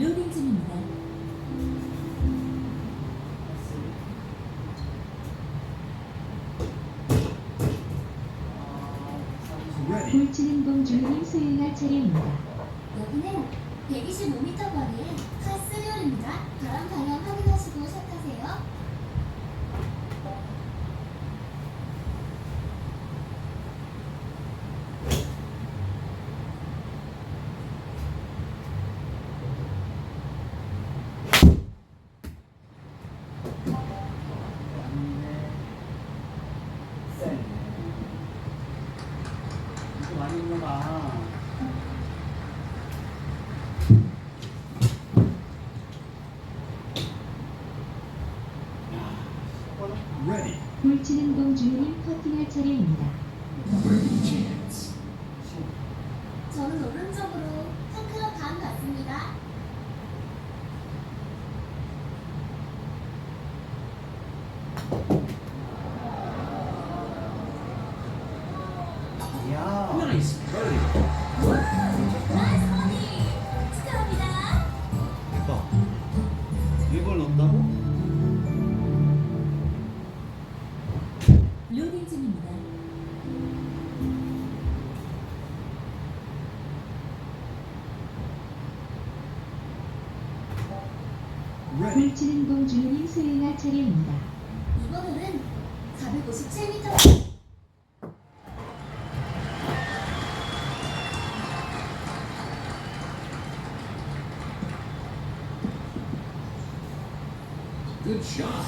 로딩 중입니다. 불치는 공주님 수행할 차례입니다. 여기는 125m 거리의 카스리올입니다. 바람 방향 확인하시고 시작하세요. Ready. 불치는 공주님 퍼팅할 차례입니다. 저는 오른쪽으로 한 클럽 반 갔습니다. 불치는 공주님 수행할 차례입니다. 이번 홀은 457m. Good shot.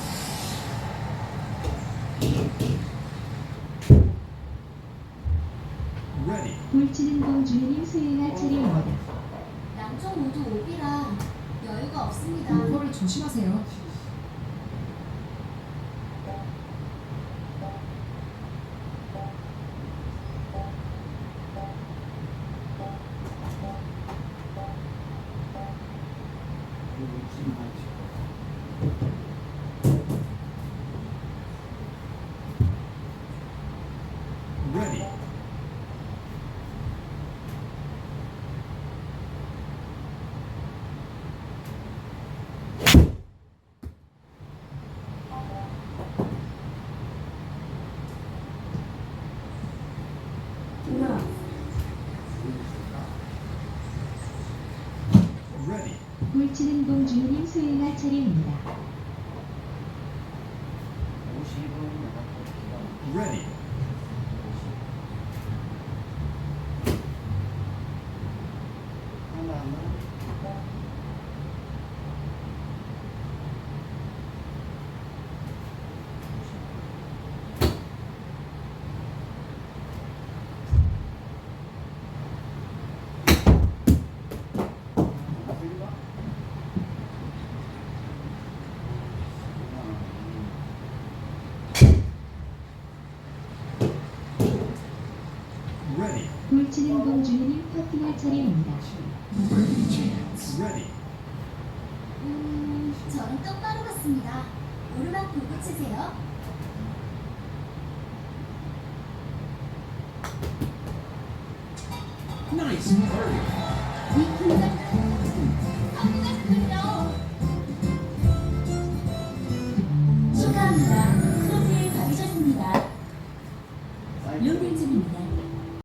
Ready. 불치는 공주님 수행할 차례입니다. 양쪽 모두 오비라 여유가 없습니다. 허리 조심하세요. Ready. Ready. 불치는 공주님 수행할 차례입니다. 50은 Ready. 하나 하나. Ready. 불치는 공주님 퍼팅할 차례입니다. 음, 저는 똑바로 갔습니다. 오르막 보고 치세요. Nice. 이 공간 하고 갔군요.